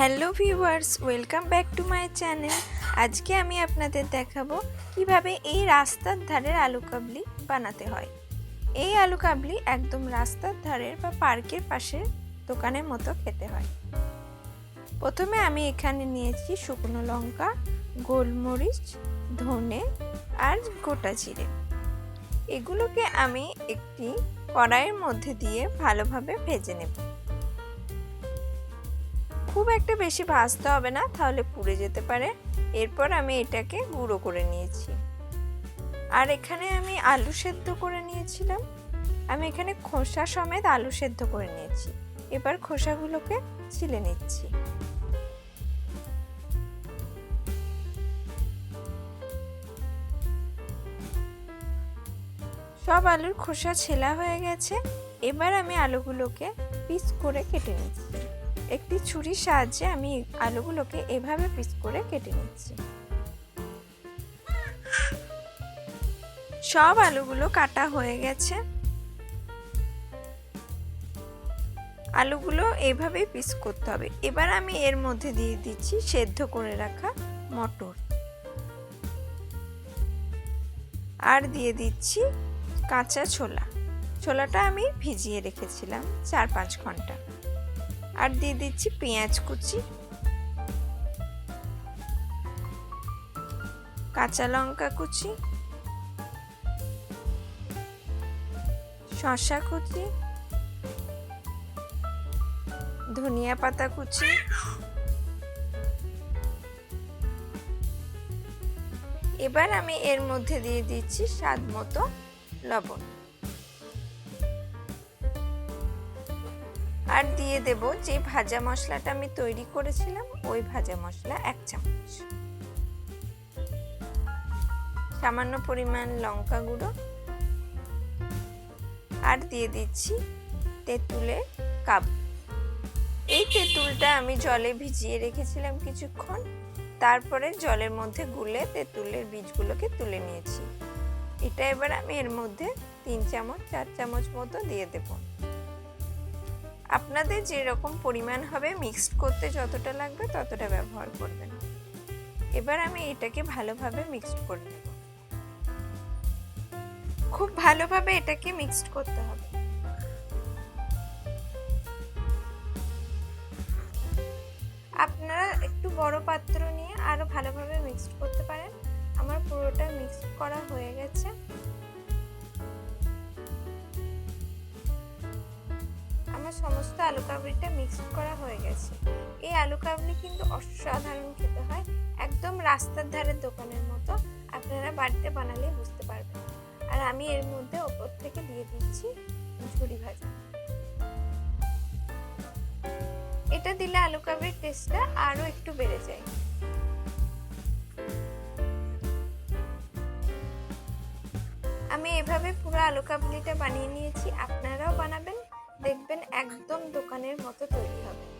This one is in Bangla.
Hello viewers, welcome back to my channel. আজকে আমি আপনাদের দেখাবো কীভাবে এই রাস্তার ধারের আলু কাবলি বানাতে হয়। এই আলু কাবলি একদম রাস্তার ধারের বা পার্কের পাশে দোকানের মতো খেতে হয়। প্রথমে আমি এখানে নিয়েছি শুকনো লঙ্কা, গোলমরিচ, ধনে আর গোটা জিরে। এগুলোকে আমি একটি কড়াইয়ের মধ্যে দিয়ে ভালোভাবে ভেজে নেব। খুব একটা বেশি ভাজতে হবে না, তাহলে পুড়ে যেতে পারে। এরপর আমি এটাকে গুঁড়ো করে নিয়েছি। আর এখানে আমি আলু সেদ্ধ করে নিয়েছিলাম। আমি এখানে খোসা সমেত আলু সেদ্ধ করে নিয়েছি। এবার খোসাগুলোকে ছিলে নিচ্ছি। সব আলুর খোসা ছেলা হয়ে গেছে। এবার আমি আলুগুলোকে পিস করে কেটে নিচ্ছি। একটি ছুরির সাহায্যে আমি আলুগুলোকে এভাবে পিস করে কেটে নিচ্ছি। সব আলুগুলো কাটা হয়ে গেছে। আলুগুলো এইভাবেই পিস করতে হবে। এবার আমি এর মধ্যে দিয়ে দিচ্ছি সেদ্ধ করে রাখা মটর। আর দিয়ে দিচ্ছি কাঁচা ছোলা। ছোলাটা আমি ভিজিয়ে রেখেছিলাম চার পাঁচ ঘণ্টা। আর দিয়ে দিচ্ছি পেঁয়াজ কুচি। কাঁচা লঙ্কা কুচি। শসা কুচি। ধনিয়া পাতা কুচি। এবার আমি এর মধ্যে দিয়ে দিচ্ছি স্বাদ মতো লবণ। আর দিয়ে দেব যে ভাজা মশলাটা আমি তৈরি করেছিলাম, ওই ভাজা মশলা এক চামচ। সামান্য পরিমাণ লঙ্কা গুঁড়ো। আর দিয়ে দিচ্ছি তেঁতুলের কাপ এই তেঁতুলটা আমি জলে ভিজিয়ে রেখেছিলাম কিছুক্ষণ। তারপরে জলের মধ্যে গুলে তেঁতুলের বীজগুলোকে তুলে নিয়েছি। এটা এবার আমি এর মধ্যে তিন চামচ, চার চামচ মতো দিয়ে দেবো। আপনাদের যেরকম পরিমাণ হবে মিক্সড করতে যতটা লাগবে ততটা ব্যবহার করবেন। এবার আমি এটাকে ভালোভাবে মিক্সড করে নেব। খুব ভালোভাবে এটাকে মিক্সড করতে হবে। আপনারা একটু বড় পাত্র নিয়ে আরও ভালোভাবে মিক্সড করতে পারেন। আমার পুরোটা মিক্সড করা হয়ে গেছে। আমার সমস্ত আলু কাবলিটা মিক্সড করা হয়ে গেছে। এই আলু কাবলি কিন্তু অসাধারণ খেতে হয়, একদম রাস্তার ধারের দোকানের মতো। আপনারা বাড়িতে বানালে বুঝতে পারবেন। আর আমি এর মধ্যে ওপর থেকে দিয়ে দিচ্ছি ঝুড়ি ভাজা। এটা দিলে আলু কাবলির টেস্টটা আরও একটু বেড়ে যায়। আমি এভাবে পুরো আলু কাবলিটা বানিয়ে নিয়েছি। আপনারাও একদম দোকানের মতো তৈরি হবে।